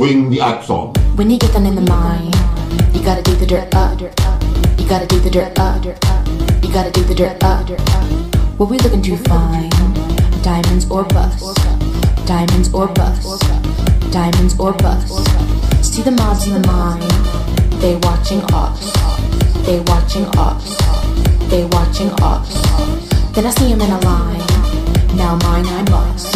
Swing the axe on. When you get down in the mine, you gotta do the dirt up. You gotta do the dirt up. You gotta do the dirt up. What we looking to find? Diamonds or bust? Diamonds or bust? Diamonds or bust? See the mobs in the mine. They watching us. They watching us. They watching us. Then I see him in a line. Now mine I must.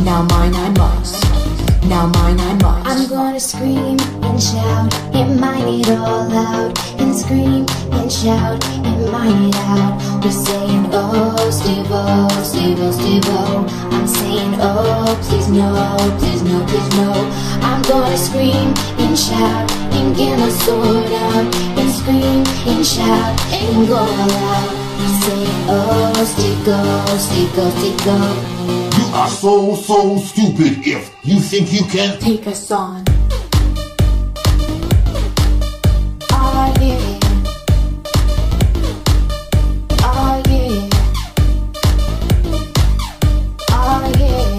Now mine I must. Now mine I must. I'm gonna scream and shout and mine it all out and scream and shout and mine it out. We're saying oh Steve-O, oh, Steve-O, oh, Steve-O. Oh. I'm saying oh please no, please no, please no. I'm gonna scream and shout and get my sword out and scream and shout and go all out. We're saying oh Steve-O, Steve-O, Steve-O. Are so, so stupid if you think you can. Take us on. Oh yeah. Oh yeah. Oh yeah.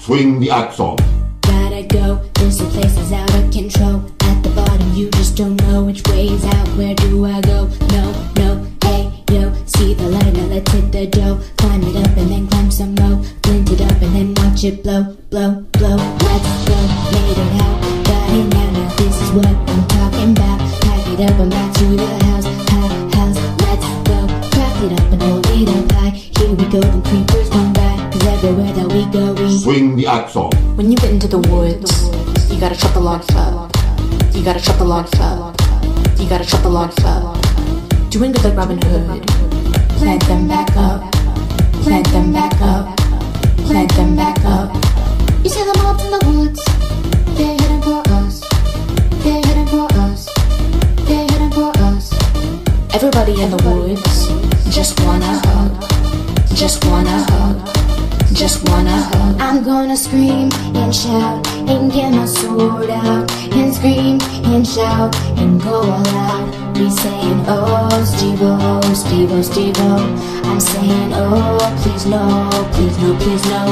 Swing the axe on. Gotta go. This place is out of control. At the bottom, you just don't know which way's out. Where do I go? No, the light, now let's hit the dough. Climb it up and then climb some more. Flint it up and then watch it blow, blow, blow. Let's go. Made it out. Got it now. Now this is what I'm talking about. Pack it up and back to the house. House, house. Let's go. Craft it up and hold it up high. Here we go. The creepers come by. Cause everywhere that we go, we Swing the axe on. When you get into the woods, you gotta chop the logs up. You gotta chop the logs up. You gotta chop the logs up. Doing good like Robin Hood. Plant them back up. Plant them back up. Plant them back up. You see them mobs in the woods? They're heading for us. They're heading for us. They're heading for us. Everybody in the woods just wanna hug. Just wanna hug. Just wanna hug. I'm gonna scream and shout and get my sword out and scream and shout and go all out. We saying oh Steve-O, Steve-O, Steve-O. I'm saying oh please no, please no, please no.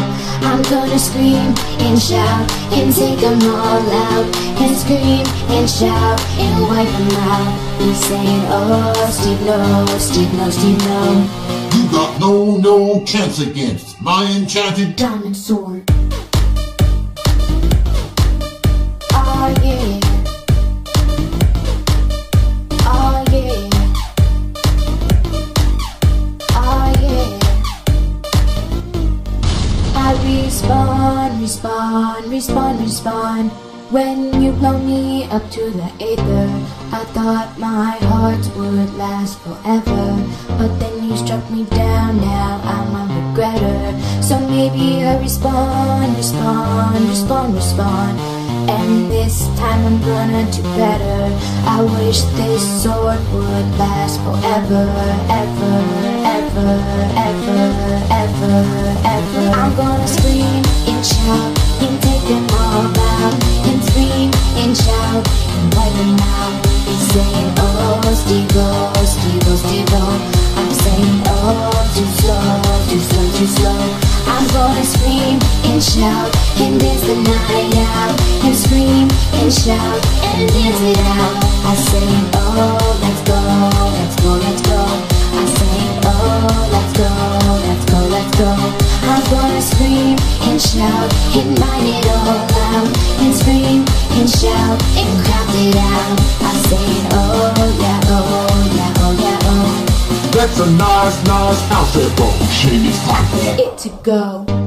I'm gonna scream and shout and take them all out and scream and shout and wipe them out. We saying oh Steve no, Steve no, Steve no. You got no, no chance against my enchanted. diamond sword. Respawn, respawn. When you blow me up to the aether, I thought my heart would last forever. But then you struck me down, now I'm a regretter. So maybe I respawn, respawn, respawn, respawn. And this time I'm gonna do better. I wish this sword would last forever, ever, ever, ever, ever, ever. I'm gonna and shout and dance the night out and scream and shout and dance it out. I say oh let's go, let's go, let's go. I say oh let's go, let's go, let's go. I'm gonna scream and shout and mine it all out and scream and shout and craft it out. I say oh yeah, oh yeah, oh yeah, oh. That's a nice, nice outfit, bro. Shame it's time It to go.